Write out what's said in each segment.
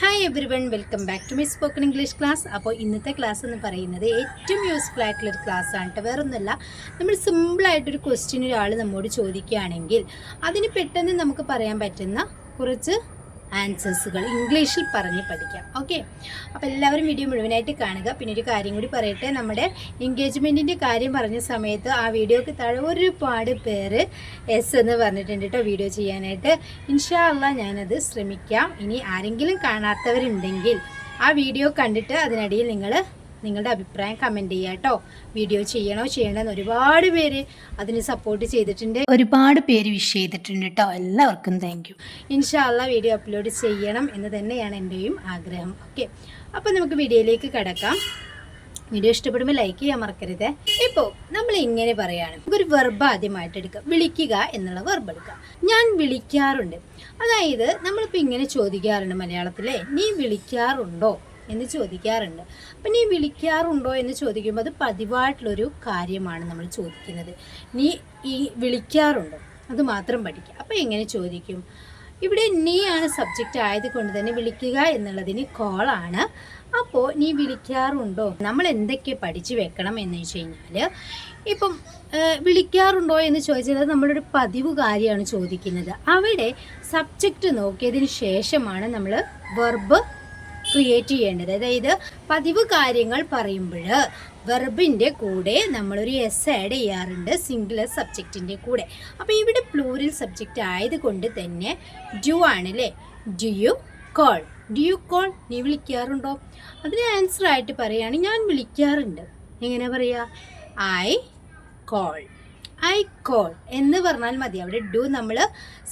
Hi every one welcome back to my spoken English class അപ്പോൾ ഇന്നത്തെ class എന്ന് പറയുന്നത് ഏറ്റവും യൂസ്ഫുൾ ആയിട്ടുള്ള ഒരു ക്ലാസ് ആണ് കേട്ടോ വേറൊന്നുമല്ല നമ്മൾ സിമ്പിളായിട്ടൊരു ക്വസ്റ്റ്യൻ ഒരാൾ നമ്മോട് ചോദിക്കുകയാണെങ്കിൽ അതിന് പെട്ടെന്ന് നമുക്ക് പറയാൻ പറ്റുന്ന കുറച്ച് ആൻസേഴ്സുകൾ ഇംഗ്ലീഷിൽ പറഞ്ഞ് പഠിക്കാം. ഓക്കെ? അപ്പോൾ എല്ലാവരും വീഡിയോ മുഴുവനായിട്ട് കാണുക. പിന്നെ ഒരു കാര്യം കൂടി പറയട്ടെ. നമ്മുടെ എൻഗേജ്മെന്റിന്റെ കാര്യം പറഞ്ഞ സമയത്ത് ആ വീഡിയോക്ക് താഴെ ഒരുപാട് പേര് എസ് എന്ന് പറഞ്ഞിട്ടുണ്ട് കേട്ടോ വീഡിയോ ചെയ്യാനായിട്ട്. ഇൻഷാ അള്ളാ ഞാനത് ശ്രമിക്കാം. ഇനി ആരെങ്കിലും കാണാത്തവരുണ്ടെങ്കിൽ ആ വീഡിയോ കണ്ടിട്ട് അതിനടിയിൽ നിങ്ങൾ നിങ്ങളുടെ അഭിപ്രായം കമന്റ് ചെയ്യുക കേട്ടോ. വീഡിയോ ചെയ്യണോ ചെയ്യണമെന്ന് ഒരുപാട് പേര് അതിന് സപ്പോർട്ട് ചെയ്തിട്ടുണ്ട്. ഒരുപാട് പേര് വിഷ് ചെയ്തിട്ടുണ്ട് കേട്ടോ. എല്ലാവർക്കും താങ്ക് യു ഇൻഷാല്ല വീഡിയോ അപ്ലോഡ് ചെയ്യണം എന്ന് തന്നെയാണ് എന്റെയും ആഗ്രഹം. ഓക്കെ അപ്പോൾ നമുക്ക് വീഡിയോയിലേക്ക് കിടക്കാം. വീഡിയോ ഇഷ്ടപ്പെടുമ്പോൾ ലൈക്ക് ചെയ്യാൻ മറക്കരുത്. ഇപ്പോൾ നമ്മൾ ഇങ്ങനെ പറയാണ്. നമുക്കൊരു വെർബ് ആദ്യമായിട്ട് എടുക്കുക വിളിക്കുക എന്നുള്ള വെർബ് എടുക്കുക ഞാൻ വിളിക്കാറുണ്ട്. അതായത് നമ്മളിപ്പോൾ ഇങ്ങനെ ചോദിക്കാറുണ്ട് മലയാളത്തിലെ. നീ വിളിക്കാറുണ്ടോ? എന്ന് ചോദിക്കാറുണ്ട്. അപ്പം നീ വിളിക്കാറുണ്ടോ എന്ന് ചോദിക്കുമ്പോൾ അത് പതിവായിട്ടുള്ളൊരു കാര്യമാണ് നമ്മൾ ചോദിക്കുന്നത്. നീ ഈ വിളിക്കാറുണ്ടോ? അത് മാത്രം പഠിക്കുക. അപ്പോൾ എങ്ങനെ ചോദിക്കും? ഇവിടെ നീ ആണ് സബ്ജക്റ്റ് ആയതുകൊണ്ട് തന്നെ വിളിക്കുക എന്നുള്ളതിന് കോളാണ് അപ്പോൾ നീ വിളിക്കാറുണ്ടോ? നമ്മൾ എന്തൊക്കെ പഠിച്ചു വെക്കണം എന്ന് വെച്ച് കഴിഞ്ഞാൽ ഇപ്പം വിളിക്കാറുണ്ടോ എന്ന് ചോദിച്ചാൽ നമ്മളൊരു പതിവ് കാര്യമാണ് ചോദിക്കുന്നത്. അവിടെ സബ്ജക്റ്റ് നോക്കിയതിന് ശേഷമാണ് നമ്മൾ വെർബ് ക്രിയേറ്റ് ചെയ്യേണ്ടത്. അതായത് പതിവ് കാര്യങ്ങൾ പറയുമ്പോൾ വെർബിന്റെ കൂടെ നമ്മളൊരു എസ് ആഡ് ചെയ്യാറുണ്ട് സിംഗുലർ സബ്ജക്റ്റിന്റെ കൂടെ. അപ്പോൾ ഇവിടെ പ്ലൂരൽ സബ്ജക്റ്റ് ആയതുകൊണ്ട് തന്നെ ഡു ആണല്ലേ? അല്ലേ do you call do you call നീ വിളിക്കാറുണ്ടോ? അതിന് ആൻസർ ആയിട്ട് പറയുകയാണ് ഞാൻ വിളിക്കാറുണ്ട്. എങ്ങനെ പറയുക ഐ കോൾ ഐ കോൾ എന്ന് പറഞ്ഞാൽ മതി. അവിടെ ഡു നമ്മൾ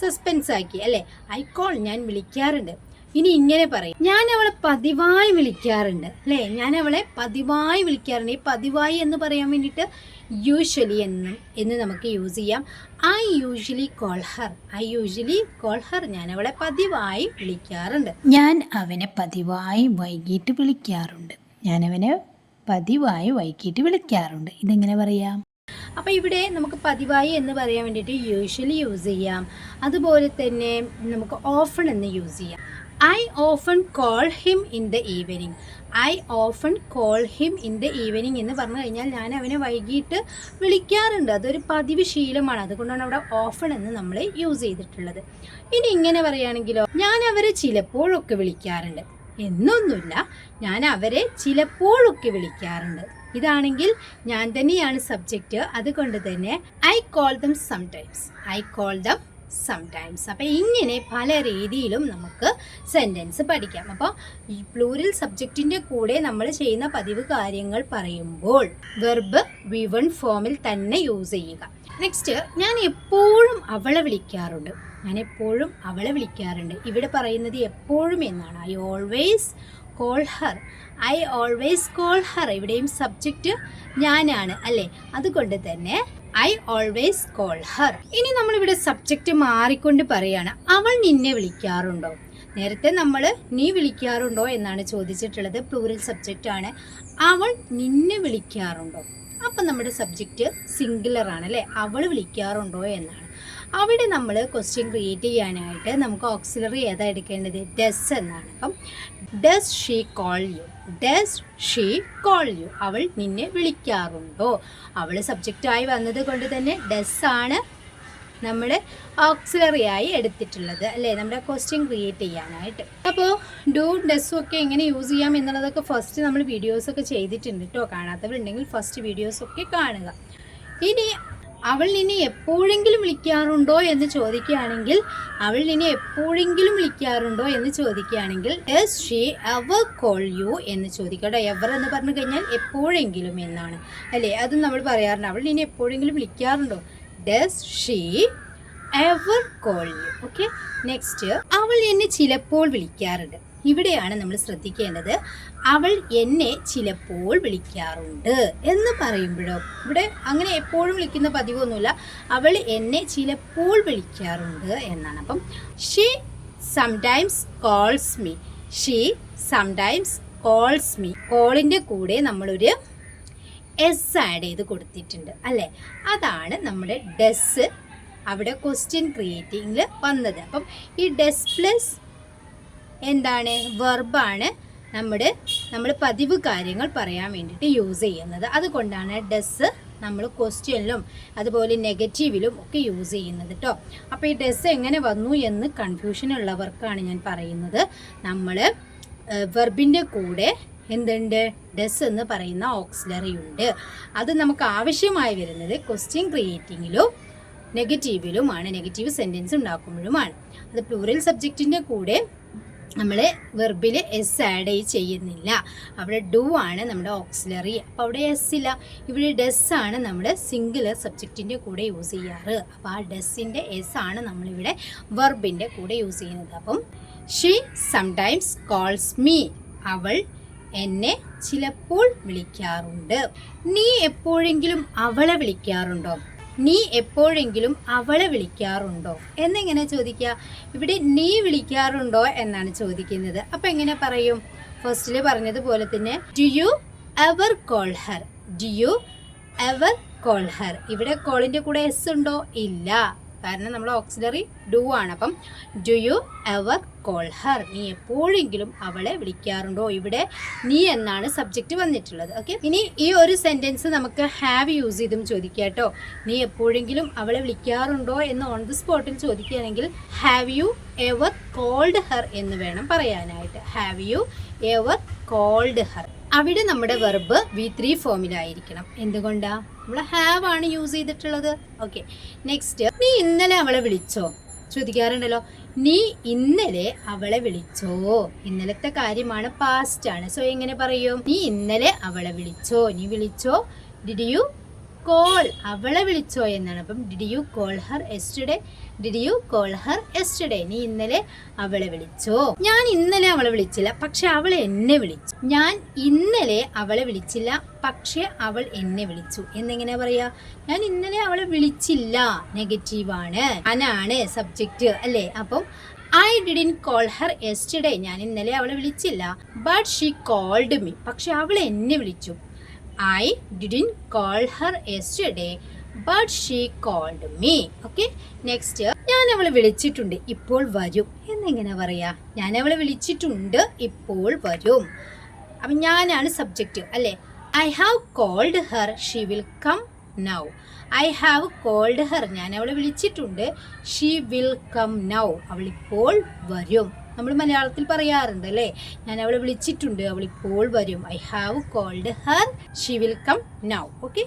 സസ്പെൻസ് ആക്കി അല്ലേ? ഐ കോൾ ഞാൻ വിളിക്കാറുണ്ട്. ഇനി ഇങ്ങനെ പറയും. ഞാൻ അവളെ പതിവായി വിളിക്കാറുണ്ട്. അല്ലേ? ഞാൻ അവളെ പതിവായി വിളിക്കാറുണ്ട്. ഈ പതിവായി എന്ന് പറയാൻ വേണ്ടിയിട്ട് യൂഷ്വലി എന്ന് എന്ന് നമുക്ക് യൂസ് ചെയ്യാം. I usually call her I usually call her ഞാൻ അവളെ പതിവായി വിളിക്കാറുണ്ട്. ഞാൻ അവനെ പതിവായി വൈകിട്ട് വിളിക്കാറുണ്ട്. ഞാൻ അവനെ പതിവായി വൈകിട്ട് വിളിക്കാറുണ്ട്. ഇതെങ്ങനെ പറയാം? അപ്പോൾ ഇവിടെ നമുക്ക് പതിവായി എന്ന് പറയാൻ വേണ്ടിയിട്ട് യൂഷ്വലി യൂസ് ചെയ്യാം. അതുപോലെ തന്നെ നമുക്ക് ഓഫൺ എന്ന് യൂസ് ചെയ്യാം. I often call him in the evening I often call him in the evening എന്ന് പറഞ്ഞു കഴിഞ്ഞാൽ ഞാൻ അവനെ വൈകിട്ട് വിളിക്കാറുണ്ട്. അതൊരു പതിവ് ശീലമാണ്. അതുകൊണ്ടാണ് അവിടെ ഓഫൺ എന്ന് നമ്മൾ യൂസ് ചെയ്തിട്ടുള്ളത്. ഇനി ഇങ്ങനെ പറയുകയാണെങ്കിലോ ഞാൻ അവരെ ചിലപ്പോഴൊക്കെ വിളിക്കാറുണ്ട്. എന്നൊന്നുമില്ല. ഞാൻ അവരെ ചിലപ്പോഴൊക്കെ വിളിക്കാറുണ്ട്. ഇതാണെങ്കിൽ ഞാൻ തന്നെയാണ് സബ്ജക്റ്റ് അതുകൊണ്ട് തന്നെ I call them sometimes I call them sometimes അപ്പം ഇങ്ങനെ പല രീതിയിലും നമുക്ക് സെന്റൻസ് പഠിക്കാം. അപ്പോൾ ഈ പ്ലൂരൽ സബ്ജക്റ്റിന്റെ കൂടെ നമ്മൾ ചെയ്യുന്ന പതിവ് കാര്യങ്ങൾ പറയുമ്പോൾ വെർബ് വി വൺ ഫോമിൽ തന്നെ യൂസ് ചെയ്യുക. നെക്സ്റ്റ് ഞാൻ എപ്പോഴും അവളെ വിളിക്കാറുണ്ട്. ഞാൻ എപ്പോഴും അവളെ വിളിക്കാറുണ്ട്. ഇവിടെ പറയുന്നത് എപ്പോഴും എന്നാണ്. I always call her I always call her ഇവിടെയും സബ്ജക്റ്റ് ഞാനാണ് അല്ലേ? അതുകൊണ്ട് തന്നെ ഐ ഓൾവേസ് കോൾ ഹർ ഇനി നമ്മളിവിടെ സബ്ജക്റ്റ് മാറിക്കൊണ്ട് പറയാണ്. അവൾ നിന്നെ വിളിക്കാറുണ്ടോ? നേരത്തെ നമ്മൾ നീ വിളിക്കാറുണ്ടോ എന്നാണ് ചോദിച്ചിട്ടുള്ളത്. പ്ലൂറൽ സബ്ജക്റ്റ് ആണ്. അവൾ നിന്നെ വിളിക്കാറുണ്ടോ? അപ്പം നമ്മുടെ സബ്ജക്റ്റ് സിംഗുലർ ആണ് അല്ലേ? അവൾ വിളിക്കാറുണ്ടോ എന്നാണ്. അവിടെ നമ്മൾ ക്വസ്റ്റ്യൻ ക്രിയേറ്റ് ചെയ്യാനായിട്ട് നമുക്ക് ഓക്സിലറി ഏതാ എടുക്കേണ്ടത്? ഡസ് എന്നാണ്. അപ്പം does she call you does she call you അവൾ നിന്നെ വിളിക്കാറുണ്ടോ? അവൾ സബ്ജക്റ്റായി വന്നത് കൊണ്ട് തന്നെ ഡസ് ആണ് നമ്മൾ ഓക്സിലറി ആയി എടുത്തിട്ടുള്ളത്. അല്ലേ? നമ്മുടെ ക്വസ്റ്റ്യൻ ക്രിയേറ്റ് ചെയ്യാനായിട്ട്. അപ്പോൾ ഡൂ ഡസ്സും ഒക്കെ എങ്ങനെ യൂസ് ചെയ്യാം എന്നുള്ളതൊക്കെ ഫസ്റ്റ് നമ്മൾ വീഡിയോസൊക്കെ ചെയ്തിട്ടുണ്ട് കേട്ടോ കാണാത്തവരുണ്ടെങ്കിൽ ഫസ്റ്റ് വീഡിയോസൊക്കെ കാണുക. ഇനി അവൾ നിന്നെ എപ്പോഴെങ്കിലും വിളിക്കാറുണ്ടോ എന്ന് ചോദിക്കുകയാണെങ്കിൽ അവൾ നിന്നെ എപ്പോഴെങ്കിലും വിളിക്കാറുണ്ടോ എന്ന് ചോദിക്കുകയാണെങ്കിൽ does she ever call you എന്ന് ചോദിക്കട്ടോ എവർ എന്ന് പറഞ്ഞു കഴിഞ്ഞാൽ എപ്പോഴെങ്കിലും എന്നാണ്. അല്ലേ? അതും നമ്മൾ പറയാറുണ്ട്. അവൾ നിന്നെ എപ്പോഴെങ്കിലും വിളിക്കാറുണ്ടോ? Does she ever call you okay next അവൾ എന്നെ ചിലപ്പോൾ വിളിക്കാറുണ്ട്. ഇവിടെയാണ് നമ്മൾ ശ്രദ്ധിക്കേണ്ടത്. അവൾ എന്നെ ചിലപ്പോൾ വിളിക്കാറുണ്ട് എന്ന് പറയുമ്പോഴോ? ഇവിടെ അങ്ങനെ എപ്പോഴും വിളിക്കുന്ന പതിവൊന്നുമില്ല. അവൾ എന്നെ ചിലപ്പോൾ വിളിക്കാറുണ്ട് എന്നാണ്. അപ്പം she sometimes calls me she sometimes calls me കോളിന്റെ കൂടെ നമ്മളൊരു എസ് ആഡ് ചെയ്ത് കൊടുത്തിട്ടുണ്ട് അല്ലേ? അതാണ് നമ്മുടെ ഡെസ് അവിടെ ക്വസ്റ്റ്യൻ ക്രിയേറ്റിംഗിൽ വന്നത്. അപ്പം ഈ ഡെസ് പ്ലസ് എന്താണ്? വെർബാണ് നമ്മുടെ നമ്മൾ പതിവ് കാര്യങ്ങൾ പറയാൻ വേണ്ടിയിട്ട് യൂസ് ചെയ്യുന്നത്. അതുകൊണ്ടാണ് ഡസ് നമ്മൾ ക്വസ്റ്റ്യനിലും അതുപോലെ നെഗറ്റീവിലും ഒക്കെ യൂസ് ചെയ്യുന്നത് കേട്ടോ അപ്പോൾ ഈ ഡസ് എങ്ങനെ വന്നു എന്ന് കൺഫ്യൂഷൻ ഉള്ളവർക്കാണ് ഞാൻ പറയുന്നത്. നമ്മൾ വെർബിന്റെ കൂടെ എന്തുണ്ട്? ഡസ് എന്ന് പറയുന്ന ഓക്സിലറി ഉണ്ട്. അത് നമുക്ക് ആവശ്യമായി വരുന്നത് ക്വസ്റ്റ്യൻ ക്രിയേറ്റിങ്ങിലും നെഗറ്റീവിലുമാണ് നെഗറ്റീവ് സെന്റൻസ് ഉണ്ടാക്കുമ്പോഴുമാണ്. അത് പ്ലൂറൽ സബ്ജക്റ്റിന്റെ കൂടെ നമ്മൾ വെർബിൽ എസ് ആഡ് ചെയ്യുന്നില്ല. അവിടെ ഡു ആണ് നമ്മുടെ ഓക്സിലറി അപ്പോൾ അവിടെ എസ് ഇല്ല. ഇവിടെ ഡസ് ആണ് നമ്മുടെ സിംഗുലർ സബ്ജക്റ്റിന്റെ കൂടെ യൂസ് ചെയ്യാറ്. അപ്പോൾ ആ ഡെസ്സിന്റെ എസ് ആണ് നമ്മളിവിടെ വെർബിന്റെ കൂടെ യൂസ് ചെയ്യുന്നത്. അപ്പം ഷീ സംടൈംസ് കോൾസ് മീ അവൾ എന്നെ ചിലപ്പോൾ വിളിക്കാറുണ്ട്. നീ എപ്പോഴെങ്കിലും അവളെ വിളിക്കാറുണ്ടോ? നീ എപ്പോഴെങ്കിലും അവളെ വിളിക്കാറുണ്ടോ? എന്നെങ്ങനെ ചോദിക്കുക? ഇവിടെ നീ വിളിക്കാറുണ്ടോ എന്നാണ് ചോദിക്കുന്നത്. അപ്പൊ എങ്ങനെ പറയും? ഫസ്റ്റിൽ പറഞ്ഞതുപോലെ തന്നെ do you ever call her do you ever call her ഇവിടെ കോളിന്റെ കൂടെ എസ് ഉണ്ടോ? ഇല്ല. കാരണം നമ്മൾ ഓക്സിലറി ഡു ആണ്. അപ്പം do you ever call her നീ എപ്പോഴെങ്കിലും അവളെ വിളിക്കാറുണ്ടോ? ഇവിടെ നീ എന്നാണ് സബ്ജക്റ്റ് വന്നിട്ടുള്ളത്. ഓക്കെ ഇനി ഈ ഒരു സെന്റൻസ് നമുക്ക് ഹാവ് യൂസ് ചെയ്തും ചോദിക്കാം കേട്ടോ. നീ എപ്പോഴെങ്കിലും അവളെ വിളിക്കാറുണ്ടോ എന്ന് ഓൺ ദി സ്പോട്ടിൽ ചോദിക്കുകയാണെങ്കിൽ have you ever called her എന്ന് വേണം പറയാനായിട്ട്. Have you ever called her അവിടെ നമ്മുടെ വെർബ് വി ത്രീ ഫോമിലായിരിക്കണം എന്തുകൊണ്ടാ? നമ്മൾ ഹാവ് ആണ് യൂസ് ചെയ്തിട്ടുള്ളത്. ഓക്കെ നെക്സ്റ്റ് നീ ഇന്നലെ അവളെ വിളിച്ചോ? ചോദിക്കാറുണ്ടല്ലോ നീ ഇന്നലെ അവളെ വിളിച്ചോ? ഇന്നലത്തെ കാര്യമാണ് പാസ്റ്റ് ആണ്. സോ എങ്ങനെ പറയും? നീ ഇന്നലെ അവളെ വിളിച്ചോ? നീ വിളിച്ചോ? ഡിഡ് യു കോൾ അവളെ വിളിച്ചോ എന്നാണ്. അപ്പം did you call her yesterday did you call her yesterday നീ ഇന്നലെ അവളെ വിളിച്ചോ. ഞാൻ ഇന്നലെ അവളെ വിളിച്ചില്ല പക്ഷെ അവൾ എന്നെ വിളിച്ചു. ഞാൻ ഇന്നലെ അവളെ വിളിച്ചില്ല പക്ഷെ അവൾ എന്നെ വിളിച്ചു. എന്നെങ്ങനെ പറയാ? ഞാൻ ഇന്നലെ അവളെ വിളിച്ചില്ല. നെഗറ്റീവ് ആണ്. അനാണ് സബ്ജക്റ്റ് അല്ലേ? അപ്പം I didn't call her yesterday ഞാൻ ഇന്നലെ അവളെ വിളിച്ചില്ല ബട്ട് ഷീ കോൾഡ് മീ പക്ഷെ അവൾ എന്നെ വിളിച്ചു. I didn't call her yesterday but she called me okay next ഞാൻ അവളെ വിളിച്ചിട്ടുണ്ട് ഇപ്പോൾ വരും. എന്നെങ്ങനെ പറയാ? ഞാൻ അവളെ വിളിച്ചിട്ടുണ്ട് ഇപ്പോൾ വരും. അപ്പം ഞാനാണ് സബ്ജക്റ്റ് അല്ലേ? I have called her she will come now I have called her ഞാൻ അവളെ വിളിച്ചിട്ടുണ്ട്. ഷീ വിൽ കം നൗ അവളിപ്പോൾ വരും. നമ്മൾ മലയാളത്തിൽ പറയാറുണ്ട് അല്ലേ ഞാൻ അവളെ വിളിച്ചിട്ടുണ്ട്. അവളിപ്പോൾ വരും. I have called her she will come now okay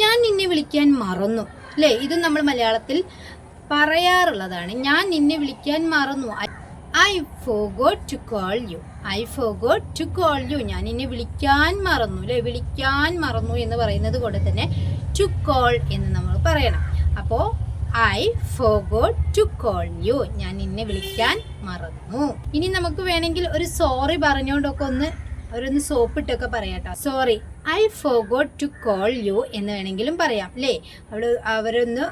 ഞാൻ നിന്നെ വിളിക്കാൻ മറന്നു. അല്ലേ ഇത് നമ്മൾ മലയാളത്തിൽ പറയാറുള്ളതാണ്. ഞാൻ നിന്നെ വിളിക്കാൻ മറന്നു. I forgot to call you I forgot to call you ഞാൻ നിന്നെ വിളിക്കാൻ മറന്നു. അല്ലേ വിളിക്കാൻ മറന്നു എന്ന് പറയുന്നത് കൊണ്ട് തന്നെ ടു കോൾ എന്ന് നമ്മൾ പറയണം. അപ്പോൾ I forgot to call you ഞാൻ നിന്നെ വിളിക്കാൻ മറന്നു. ഇനി നമുക്ക് വേണമെങ്കിൽ ഒരു സോറി പറഞ്ഞുകൊണ്ടൊക്കെ ഒന്ന് അവരൊന്ന് സോപ്പിട്ടൊക്കെ പറയാട്ടോ sorry I forgot to call you എന്ന് വേണമെങ്കിലും പറയാം അല്ലേ? അവൾ അവരൊന്ന്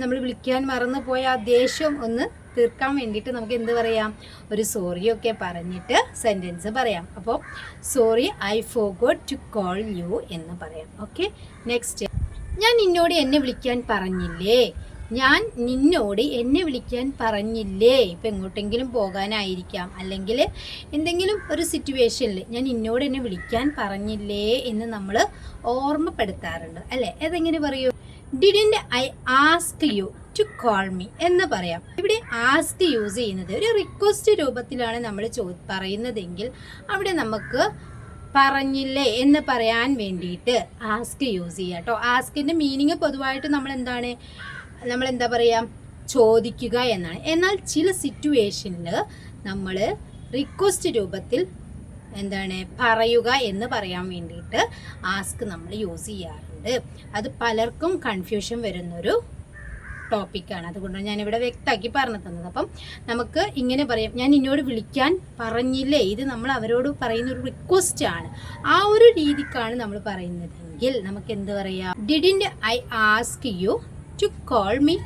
നമ്മൾ വിളിക്കാൻ മറന്നു പോയ ആ ദേഷ്യം ഒന്ന് തീർക്കാൻ വേണ്ടിയിട്ട് നമുക്ക് എന്ത് പറയാം? ഒരു സോറിയൊക്കെ പറഞ്ഞിട്ട് സെന്റൻസ് പറയാം. അപ്പോൾ sorry I forgot to call you എന്ന് പറയാം. ഓക്കെ നെക്സ്റ്റ് ഞാൻ നിന്നോട് എന്നെ വിളിക്കാൻ പറഞ്ഞില്ലേ? ഞാൻ നിന്നോട് എന്നെ വിളിക്കാൻ പറഞ്ഞില്ലേ? ഇപ്പം എങ്ങോട്ടെങ്കിലും പോകാനായിരിക്കാം. അല്ലെങ്കിൽ എന്തെങ്കിലും ഒരു സിറ്റുവേഷനിൽ ഞാൻ നിന്നോട് എന്നെ വിളിക്കാൻ പറഞ്ഞില്ലേ എന്ന് നമ്മൾ ഓർമ്മപ്പെടുത്താറുണ്ട്. അല്ലേ? അതെങ്ങനെ പറയൂ? Didn't I ask you to call me എന്ന് പറയാം. ഇവിടെ ആസ്ക് യൂസ് ചെയ്യുന്നത് ഒരു റിക്വസ്റ്റ് രൂപത്തിലാണ് നമ്മൾ ചോ പറയുന്നതെങ്കിൽ അവിടെ നമുക്ക് പറഞ്ഞില്ലേ എന്ന് പറയാൻ വേണ്ടിയിട്ട് ആസ്ക് യൂസ് ചെയ്യുക കേട്ടോ ആസ്കിന്റെ മീനിങ് പൊതുവായിട്ട് നമ്മൾ എന്താണ് നമ്മൾ എന്താ പറയുക ചോദിക്കുക എന്നാണ്. എന്നാൽ ചില സിറ്റുവേഷനിൽ നമ്മൾ റിക്വസ്റ്റ് രൂപത്തിൽ എന്താണ്? പറയുക എന്ന് പറയാൻ വേണ്ടിയിട്ട് ആസ്ക് നമ്മൾ യൂസ് ചെയ്യാറുണ്ട്. അത് പലർക്കും കൺഫ്യൂഷൻ വരുന്നൊരു ടോപ്പിക്കാണ് അതുകൊണ്ടാണ് ഞാനിവിടെ വ്യക്തമാക്കി പറഞ്ഞു തന്നത്. അപ്പം നമുക്ക് ഇങ്ങനെ പറയാം. ഞാൻ നിന്നോട് വിളിക്കാൻ പറഞ്ഞില്ലേ? ഇത് നമ്മൾ അവരോട് പറയുന്ന ഒരു റിക്വസ്റ്റ് ആണ്. ആ ഒരു രീതിക്കാണ് നമ്മൾ പറയുന്നതെങ്കിൽ നമുക്ക് എന്ത് പറയാം? Didn't I ask you to call me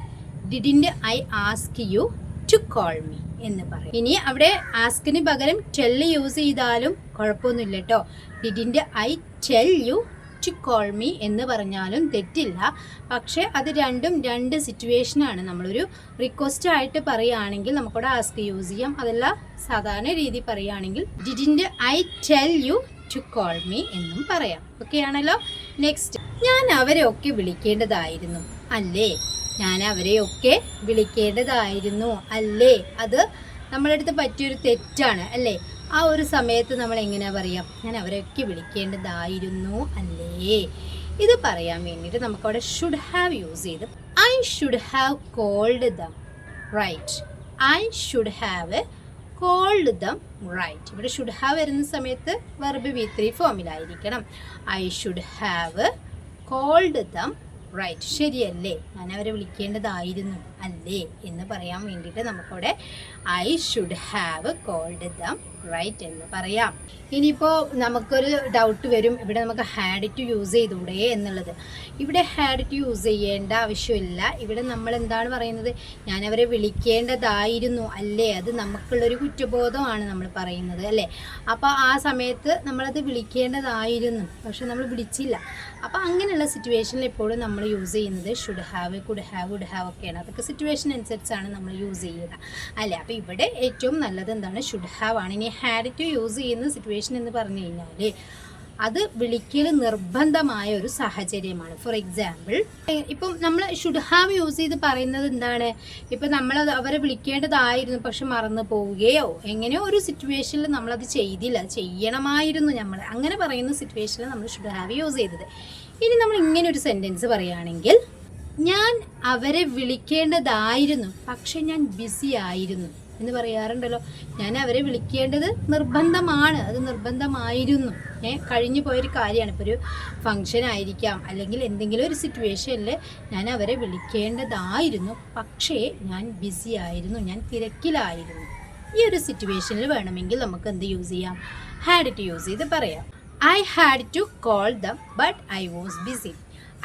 didn't I ask you to call me എന്ന് പറയും. ഇനി അവിടെ ആസ്കിന് പകരം ടെൽ യൂസ് ചെയ്താലും കുഴപ്പമൊന്നുമില്ല കേട്ടോ didn't I tell you to call me എന്ന് പറഞ്ഞാലും തെറ്റില്ല. പക്ഷേ അത് രണ്ടും രണ്ട് സിറ്റുവേഷനാണ് നമ്മളൊരു റിക്വസ്റ്റ് ആയിട്ട് പറയുകയാണെങ്കിൽ നമുക്കവിടെ ആസ്ക് യൂസ് ചെയ്യാം. അതല്ല സാധാരണ രീതി പറയുകയാണെങ്കിൽ didn't I tell you to call me എന്നും പറയാം. ഓക്കെ ആണല്ലോ? നെക്സ്റ്റ് ഞാൻ അവരെ ഒക്കെ വിളിക്കേണ്ടതായിരുന്നു. അല്ലേ? ഞാൻ അവരെ ഒക്കെ വിളിക്കേണ്ടതായിരുന്നു. അല്ലേ? അത് നമ്മളടുത്ത് പറ്റിയൊരു തെറ്റാണ്. അല്ലേ? ആ ഒരു സമയത്ത് നമ്മൾ എങ്ങനെയാ പറയാം? ഞാൻ അവരൊക്കെ വിളിക്കേണ്ടതായിരുന്നു അല്ലേ? ഇത് പറയാൻ വേണ്ടിയിട്ട് നമുക്കവിടെ ഷുഡ് ഹാവ് യൂസ് ചെയ്ത് I should have called them right I should have called them right ഇവിടെ ഷുഡ് ഹാവ് വരുന്ന സമയത്ത് verb V three ഫോമിലായിരിക്കണം I should have called them right ശരിയല്ലേ? ഞാൻ അവരെ വിളിക്കേണ്ടതായിരുന്നു. അല്ലേ? എന്ന് പറയാൻ വേണ്ടിയിട്ട് നമുക്കവിടെ I should have called them right എന്ന് പറയാം. ഇനിയിപ്പോൾ നമുക്കൊരു ഡൗട്ട് വരും ഇവിടെ നമുക്ക് ഹാഡ് ടു യൂസ് ചെയ്തൂടെ എന്നുള്ളത്. ഇവിടെ ഹാഡ് ടു യൂസ് ചെയ്യേണ്ട ആവശ്യമില്ല. ഇവിടെ നമ്മൾ എന്താണ് പറയുന്നത്? ഞാൻ അവരെ വിളിക്കേണ്ടതായിരുന്നു അല്ലേ? അത് നമുക്കുള്ളൊരു കുറ്റബോധമാണ് നമ്മൾ പറയുന്നത് അല്ലേ? അപ്പോൾ ആ സമയത്ത് നമ്മളത് വിളിക്കേണ്ടതായിരുന്നു പക്ഷെ നമ്മൾ വിളിച്ചില്ല. അപ്പോൾ അങ്ങനെയുള്ള സിറ്റുവേഷനിൽ എപ്പോഴും നമ്മൾ യൂസ് ചെയ്യുന്നത് should have could have would have ഒക്കെയാണ്. അതൊക്കെ സിറ്റുവേഷൻ അനുസരിച്ചാണ് നമ്മൾ യൂസ് ചെയ്യുക. അല്ലേ? അപ്പോൾ ഇവിടെ ഏറ്റവും നല്ലത് എന്താണ്? ഷുഡ് ഹാവ് ആണ്. ഇനി ഹാഡ് ടു യൂസ് ചെയ്യുന്ന സിറ്റുവേഷൻ എന്ന് പറഞ്ഞു കഴിഞ്ഞാൽ അത് വിളിക്കൽ നിർബന്ധമായ ഒരു സാഹചര്യമാണ്. ഫോർ എക്സാമ്പിൾ ഇപ്പം നമ്മൾ ഷുഡ് ഹാവ് യൂസ് ചെയ്ത് പറയുന്നത് എന്താണ്? ഇപ്പം നമ്മൾ അവരെ വിളിക്കേണ്ടതായിരുന്നു പക്ഷെ മറന്നു പോവുകയോ എങ്ങനെയോ ഒരു സിറ്റുവേഷനിൽ നമ്മളത് ചെയ്തില്ല. ചെയ്യണമായിരുന്നു നമ്മൾ. അങ്ങനെ പറയുന്ന സിറ്റുവേഷനിൽ നമ്മൾ ഷുഡ് ഹാവ് യൂസ് ചെയ്തത്. ഇനി നമ്മൾ ഇങ്ങനെ ഒരു സെന്റൻസ് പറയുകയാണെങ്കിൽ ഞാൻ അവരെ വിളിക്കേണ്ടതായിരുന്നു. പക്ഷെ ഞാൻ ബിസി ആയിരുന്നു. എന്ന് പറയാറുണ്ടല്ലോ. ഞാൻ അവരെ വിളിക്കേണ്ടത് നിർബന്ധമാണ്. അത് നിർബന്ധമായിരുന്നു. ഏ കഴിഞ്ഞു പോയൊരു കാര്യമാണ്. ഇപ്പോൾ ഒരു ഫങ്ഷൻ ആയിരിക്കാം. അല്ലെങ്കിൽ എന്തെങ്കിലും ഒരു സിറ്റുവേഷനിൽ ഞാൻ അവരെ വിളിക്കേണ്ടതായിരുന്നു. പക്ഷേ ഞാൻ ബിസി ആയിരുന്നു. ഞാൻ തിരക്കിലായിരുന്നു. ഈ ഒരു സിറ്റുവേഷനിൽ വേണമെങ്കിൽ നമുക്ക് എന്ത് യൂസ് ചെയ്യാം? ഹാഡ് ടു യൂസ് ചെയ്ത് പറയാം. I had to call them but I was busy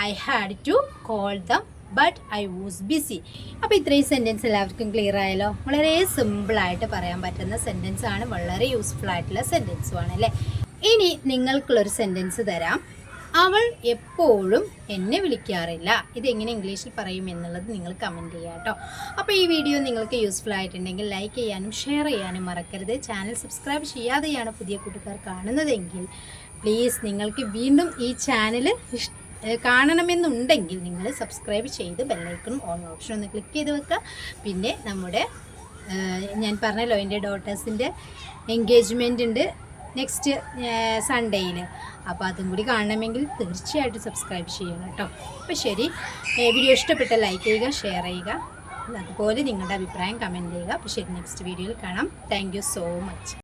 I had to call them but I was busy അപ്പോൾ ഇത്രയും സെന്റൻസ് എല്ലാവർക്കും ക്ലിയർ ആയല്ലോ? വളരെ സിമ്പിളായിട്ട് പറയാൻ പറ്റുന്ന സെന്റൻസ് ആണ്. വളരെ യൂസ്ഫുൾ ആയിട്ടുള്ള സെന്റൻസും ആണ് അല്ലേ ഇനി നിങ്ങൾക്കുള്ളൊരു സെന്റൻസ് തരാം. അവൾ എപ്പോഴും എന്നെ വിളിക്കാറില്ല. ഇതെങ്ങനെ ഇംഗ്ലീഷിൽ പറയും എന്നുള്ളത് നിങ്ങൾ കമന്റ് ചെയ്യുക കേട്ടോ. അപ്പോൾ ഈ വീഡിയോ നിങ്ങൾക്ക് യൂസ്ഫുൾ ആയിട്ടുണ്ടെങ്കിൽ ലൈക്ക് ചെയ്യാനും ഷെയർ ചെയ്യാനും മറക്കരുത്. ചാനൽ സബ്സ്ക്രൈബ് ചെയ്യാതെയാണ് പുതിയ കൂട്ടുകാർ കാണുന്നതെങ്കിൽ പ്ലീസ് നിങ്ങൾക്ക് വീണ്ടും ഈ ചാനൽ ഇഷ്ട കാണണമെന്നുണ്ടെങ്കിൽ നിങ്ങൾ സബ്സ്ക്രൈബ് ചെയ്ത് ബെല്ലൈക്കണും ഓൺ ഓപ്ഷൻ ഒന്ന് ക്ലിക്ക് ചെയ്ത് വെക്കുക. പിന്നെ നമ്മുടെ ഞാൻ പറഞ്ഞല്ലോ എന്റെ ഡോട്ടേഴ്സിന്റെ എൻഗേജ്മെന്റ് ഉണ്ട് നെക്സ്റ്റ് സൺഡേയിൽ അപ്പോൾ അതും കൂടി കാണണമെങ്കിൽ തീർച്ചയായിട്ടും സബ്സ്ക്രൈബ് ചെയ്യണം കേട്ടോ. അപ്പോൾ ശരി വീഡിയോ ഇഷ്ടപ്പെട്ട ലൈക്ക് ചെയ്യുക ഷെയർ ചെയ്യുക. അതുപോലെ നിങ്ങളുടെ അഭിപ്രായം കമന്റ് ചെയ്യുക. അപ്പോൾ ശരി നെക്സ്റ്റ് വീഡിയോയിൽ കാണാം. Thank so much